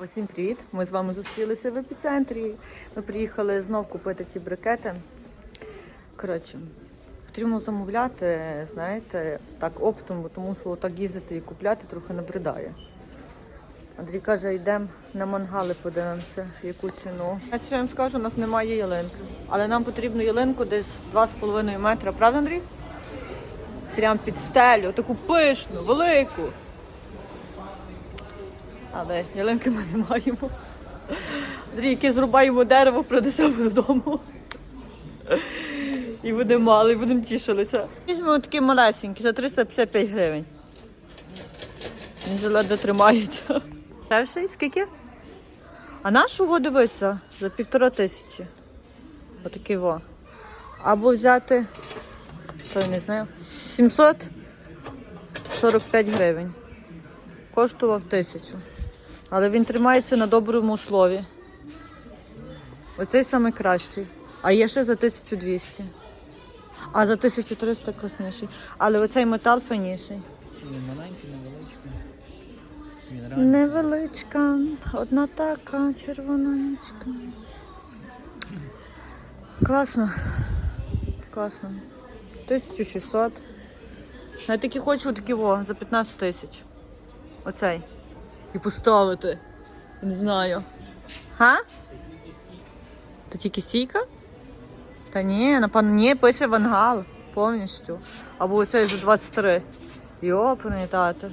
Усім привіт! Ми з вами зустрілися в епіцентрі. Ми приїхали знов купити ці брикети. Коротше, потрібно замовляти, знаєте, так оптом, тому що так їздити і купляти трохи набридає. Андрій каже, йдемо на мангали, подивимося, яку ціну. Я що я вам скажу, у нас немає ялинки. Але нам потрібно ялинку десь 2,5 метра, правда, Андрій? Прям під стелю, таку пишну, велику. Але ялинки ми не маємо. Андрій, яке зрубаємо дерево, принесемо додому. І будемо мали, будемо тішилися. Візьмемо такі малесенькі за 355 гривень. Він же ледве тримається. Перший скільки? А нашого дивися за півтора тисячі. Отакий во. Або взяти, то я не знаю, 745 гривень. Коштував тисячу. Але він тримається на доброму слові. Оцей найкращий. А є ще за 1200. А за 1300 класніший. Але оцей метал файніший. Він маленький, невеличкий. Невеличка, одна така червоночка. Класно. Класно. 1600. Я такі хочу такі во, за 15 тисяч. Оцей. І поставити. Не знаю. Га? То тільки стійка? Та ні, напевно, ні, пише вангал повністю. Або оцей за 23. Йопаний татер.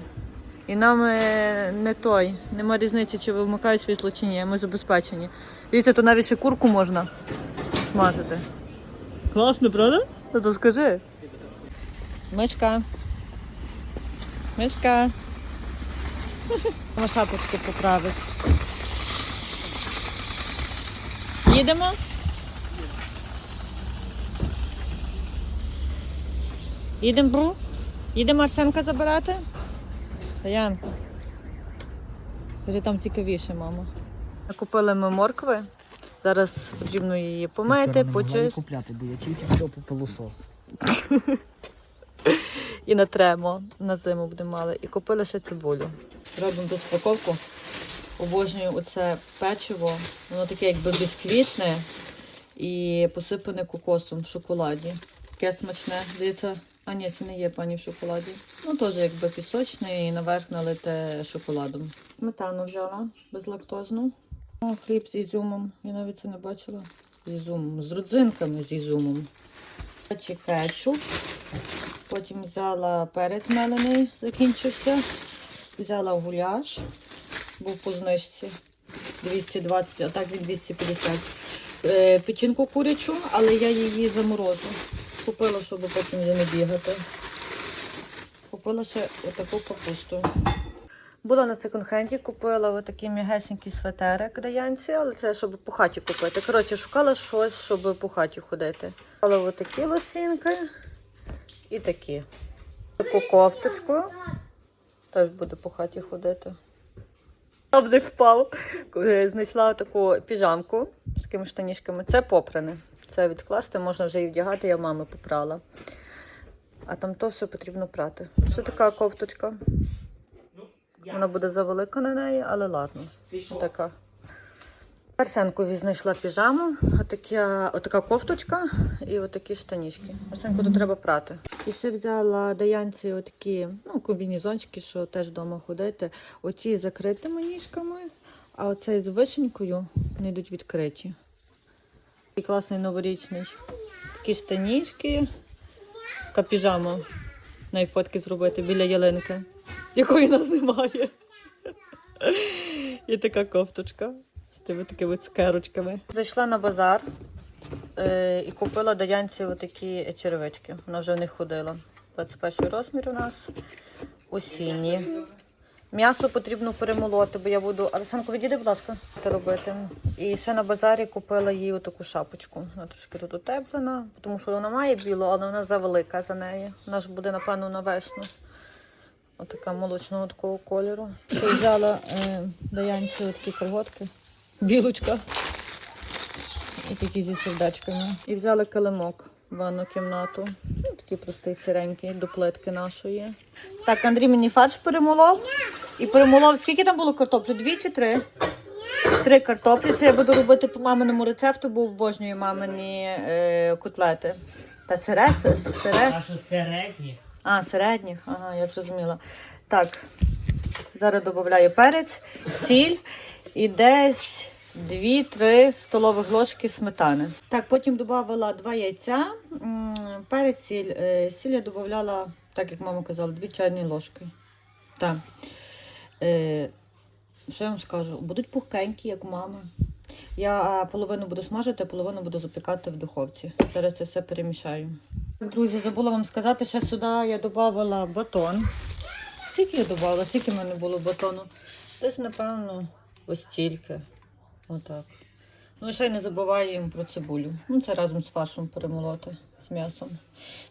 І нам е, не той, нема різниці, чи вимикають світло чи ні, ми забезпечені. Дивіться, то навіть ще курку можна смажити. Класно, правда? Ну то скажи. Мишка. Мишка. Треба шапочку поправити. Їдемо? Їдемо, Бру? Їдемо Арсенка забирати? Янка. Каже, там цікавіше, мама. Купили ми моркви. Зараз потрібно її помити, почистити купляти, бо я тільки все по пилосос. і натремо. На зиму будемо мали. І купили ще цибулю. Робимо тут упаковку. Обожнюю оце печиво. Воно таке якби бісквітне і посипане кокосом в шоколаді. Таке смачне. Здається, а ні, це не є пані в шоколаді. Ну, теж якби пісочне і наверх налите шоколадом. Сметану взяла безлактозну. О, хліб з ізюмом. Я навіть це не бачила. З ізюмом. З родзинками з ізюмом. Кетчуп. Потім взяла перець мелений, закінчився. Взяла гуляш, був по знижці 220, а так він 250. Е, печінку курячу, але я її заморожу. Купила, щоб потім вже не бігати. Купила ще отаку капусту. Була на секонд-хенді, купила отакий м'ягесенький светерик даянці, але це щоб по хаті купити. Коротше, шукала щось, щоб по хаті ходити. Але отакі лосінки і такі. Таку кофточку. Теж буду по хаті ходити. Об не впав. Е, Знайшла таку піжамку з такими штанішками. Це попране. Це відкласти, можна вже і вдягати, я мами попрала. А там то все потрібно прати. Що така кофточка? Вона буде завелика на неї, але ладно. Така. Арсенкові знайшла піжаму, отака, отака кофточка і отакі штанішки. Арсенку тут треба прати. І ще взяла Даянці отакі ну, комбінезончики, що теж вдома ходити. Оці з закритими ніжками, а оцей з вишенькою вони йдуть відкриті. Такий класний новорічний. Такі штанішки, така піжама. На фотки зробити біля ялинки, якої нас немає. І така кофточка з тими такими цукерочками. Зайшла на базар е, і купила Даянці отакі черевички. Вона вже в них ходила. 21 розмір у нас. Осінні. М'ясо потрібно перемолоти, бо я буду. Алексанко, відійди, будь ласка, це робити. І ще на базарі купила їй таку шапочку. Вона трошки тут утеплена, тому що вона має білу, але вона завелика за неї. Вона ж буде, напевно, на весну. Отака молочного такого кольору. Взяла е, Даянці такі колготки. Білочка. І такі зі сердечками. І взяла килимок в ванну кімнату. Ну, такий простий сиренький до плитки нашої. Так, Андрій мені фарш перемолов. І перемолов. Скільки там було картоплі? Дві чи три? Три картоплі. Це я буду робити по маминому рецепту, бо обожнюю мамині е, котлети. Та сире, сире. А що середні? А, середніх. Ага, я зрозуміла. Так, зараз додаю перець, сіль і десь 2-3 столових ложки сметани. Так, потім додавала 2 яйця, м, перець, сіль. Е, Сіль я додавала, так як мама казала, 2 чайні ложки. Так. Е, що я вам скажу? Будуть пухкенькі, як у мами. Я половину буду смажити, а половину буду запікати в духовці. Зараз це все перемішаю. Друзі, забула вам сказати, ще сюди я додавала батон. Скільки я додавала? Скільки в мене було батону? Десь, напевно, ось тільки. Отак. Ну і ще й не забуваємо про цибулю. Ну, це разом з фаршем перемолоти з м'ясом.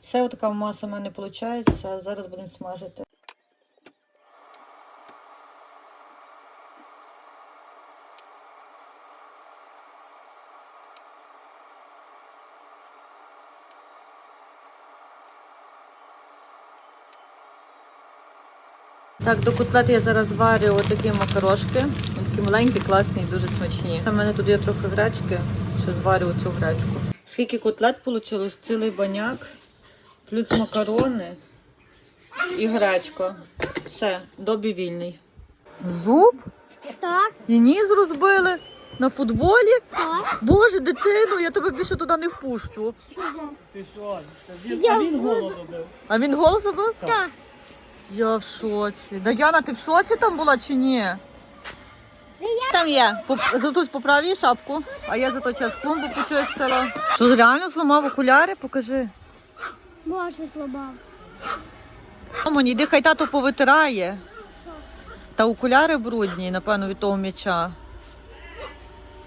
Все, така маса в мене виходить. Зараз будемо смажити. Так, до котлет я зараз варю отакі макарошки. Такі маленькі, класні, дуже смачні. У мене тут є трохи гречки, ще зварю цю гречку. Скільки котлет вийшло? Цілий баняк, плюс макарони і гречка. Все, добі вільний. Зуб? Так, І ніс розбили на футболі. так. Боже, дитину, я тебе більше туди не впущу. Ти що? Він, Я а він буду. голоду. А він голос забив? Так. Я в шоці. Даяна, ти в шоці там була чи ні? Там є. Поп- Тут поправі шапку, а я за той час клумбу почистила. Що реально зламав окуляри? Покажи. Боже, слабав. Мамо, йди, хай тато повитирає. Та окуляри брудні, напевно, від того м'яча.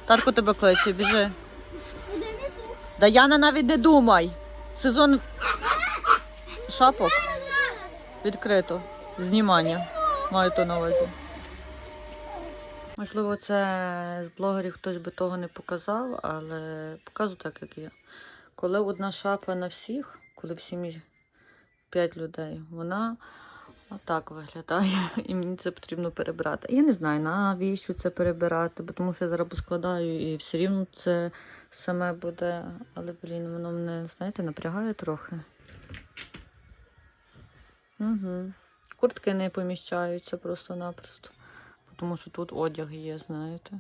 Татко тебе кличе, біжи. Даяна навіть не думай. Сезон шапок відкрито. Знімання. Маю то на увазі. Можливо, це з блогерів хтось би того не показав, але показую так, як є. Коли одна шафа на всіх, коли в сім'ї 5 людей, вона отак виглядає. І мені це потрібно перебрати. Я не знаю, навіщо це перебирати, бо тому що я зараз поскладаю і все рівно це саме буде. Але, блін, воно мене, знаєте, напрягає трохи. Угу. Куртки не поміщаються просто-напросто. Тому що тут одяг є, знаєте.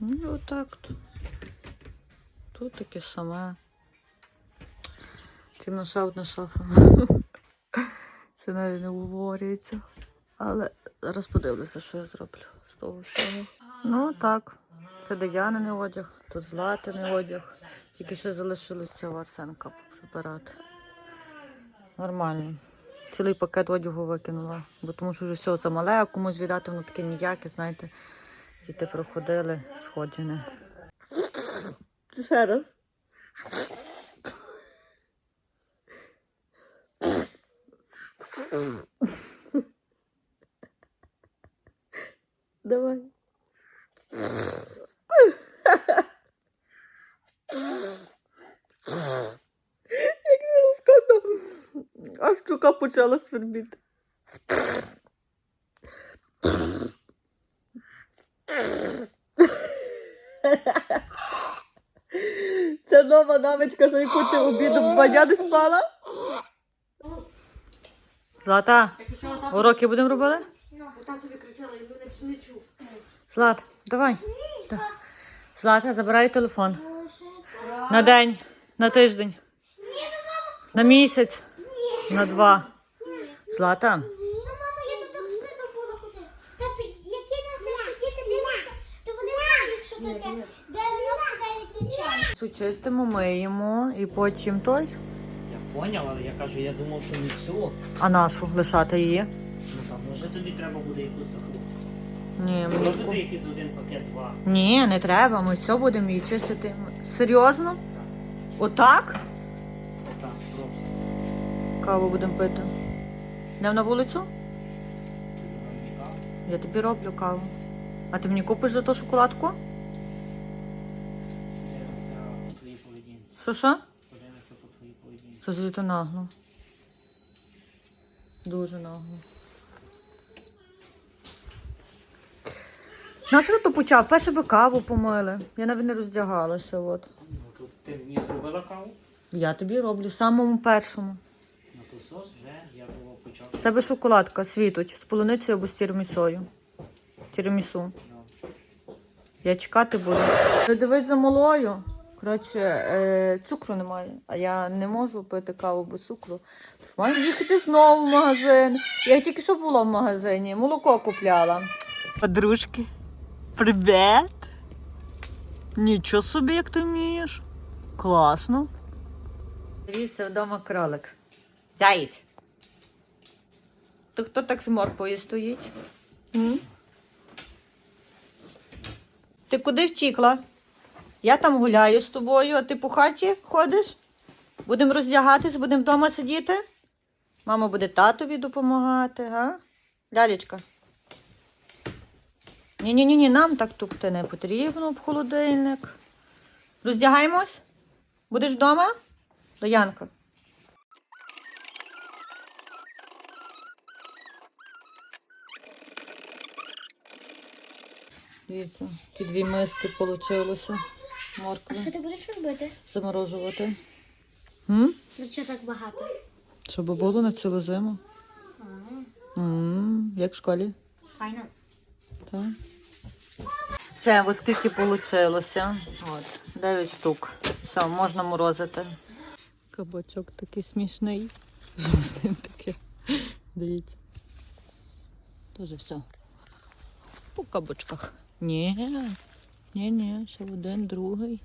Ну, отак. Тут, таке саме. Чим ще одна шафа. Це навіть не говориться. Але зараз подивлюся, що я зроблю з того всього. Ну так. Це Даяниний одяг, тут златиний одяг. Тільки ще залишилося в Арсенка прибирати. Нормально. Цілий пакет одягу викинула, бо тому що вже все замале, а комусь віддати воно таке ніяке, знаєте. Діти проходили сходжене. Ще раз. Давай. Як це розкладно. Аж чука почала свербіти. Це нова навичка, за яку ти обідом два дня не спала. Злата, уроки будемо робити? Ну, бо татові кричала, і мене не чув. Злат, давай. Злата, забирай телефон. На день, на тиждень. На місяць. На два. Злата. Ну, мама, я тут так сильно була ходити. Тато, які нас ще діти дивляться, то вони знають, що таке 99 ночей. Цю миємо і потім той. Я поняв, але я кажу, я думав, що не всю. А нашу лишати її? Ну там, може тобі треба буде якусь таку. Ні, Може ти якийсь один пакет два. Ні, не треба. Ми все будемо її чистити. Серйозно? Отак? Отак, просто. Каву будемо пити. Йдемо на вулицю? Я тобі роблю каву. А ти мені купиш за то шоколадку? Що що? Це звідти нагло. Дуже нагло. На що ти то почав? Перше би каву помили. Я навіть не роздягалася. От. Ну ти мені зробила каву? Я тобі роблю самому першому. Ну сос вже я було почав. З тебе шоколадка, світоч, з полуницею або з тірамісою. Тірамісу. Ну, Я чекати буду. Ти дивись за малою. Коротше, е, цукру немає, а я не можу пити каву без цукру. Тож маю їхати знову в магазин. Я тільки що була в магазині, молоко купляла. Подружки, привіт! Нічого собі, як ти вмієш. Класно. Дивіться, вдома кролик. Заєць. То хто так з морквою стоїть? М? Ти куди втікла? Я там гуляю з тобою, а ти по хаті ходиш? Будемо роздягатись, будемо вдома сидіти? Мама буде татові допомагати, га? Лялечка. Ні-ні-ні, ні, нам так тупти не потрібно в холодильник. Роздягаємось? Будеш вдома? Доянка. Дивіться, які дві миски вийшло. А що ти будеш робити? заморожувати. М? Ну чого так багато? Щоб було на цілу зиму. М, Як в школі. Файно. Так. Все, ось скільки вийшло. От, 9 штук. Все, можна морозити. Кабачок такий смішний. Що з ним таке? Дивіться. Тоже все. По кабачках. Ні. Ні, ні, ще один, другий.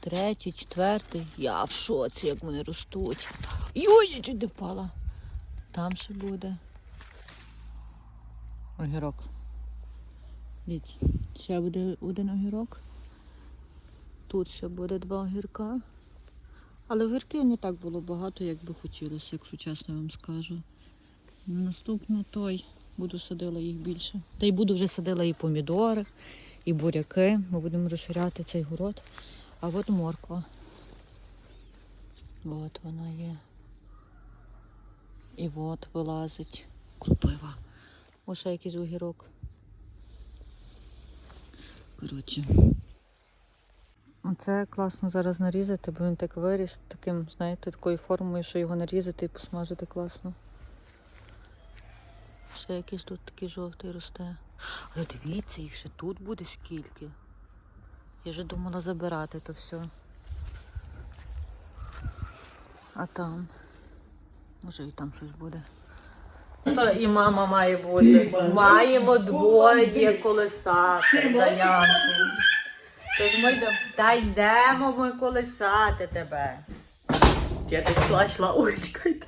Третій, четвертий. Я в шоці, як вони ростуть. Йой, я чуть не впала. Там ще буде. Огірок. Дивіться, ще буде один огірок. Тут ще буде два огірка. Але огірків не так було багато, як би хотілося, якщо чесно вам скажу. На наступну той буду садила їх більше. Та й буду вже садила і помідори, і буряки. Ми будемо розширяти цей город. А от морква. От вона є. І от вилазить крупива. Ось ще якийсь огірок. Коротше. Оце класно зараз нарізати, бо він так виріс, таким, знаєте, такою формою, що його нарізати і посмажити класно. Ще якийсь тут такий жовтий росте. Але дивіться, їх ще тут буде скільки. Я вже думала забирати то все. А там. Може і там щось буде. То і мама має бути. Маємо двоє колесати Даянку. Тож ми йдемо. Та йдемо ми колесати тебе. Я так йшла, йшла, ой, чекайте.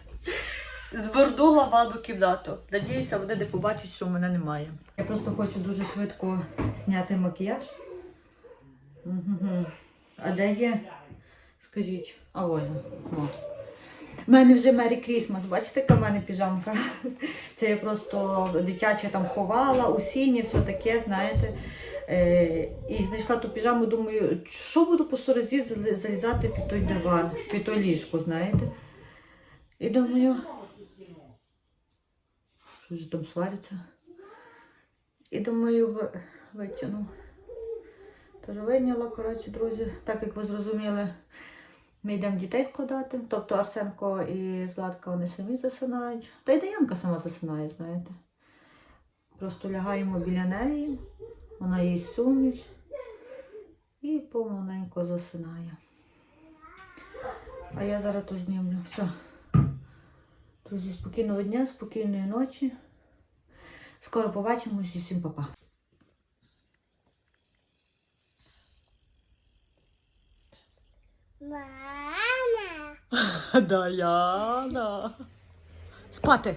Звернула ванну кімнату. Надіюся, вони не побачать, що мене немає. Я просто хочу дуже швидко зняти макіяж. Мгм. А де є? Скажіть, а ось. У мене вже Мері Крісмас. Бачите, яка в мене піжамка? Це я просто дитяче там ховала, у сіні, все таке, знаєте. Е, і знайшла ту піжаму, думаю, що буду по сто разів залізати під той диван, під той ліжко, знаєте. І думаю, що там свариться. І думаю, витягну. Тож вийняла, коротше, друзі, так як ви зрозуміли, ми йдемо дітей вкладати. Тобто Арсенко і Златка вони самі засинають. Та й Даянка сама засинає, знаєте. Просто лягаємо біля неї, вона їй суміш і помаленько засинає. А я зараз то знімлю. Все. Друзі, спокійного дня, спокійної ночі. Скоро побачимось і всім па-па. Мама. Даяна. Спати.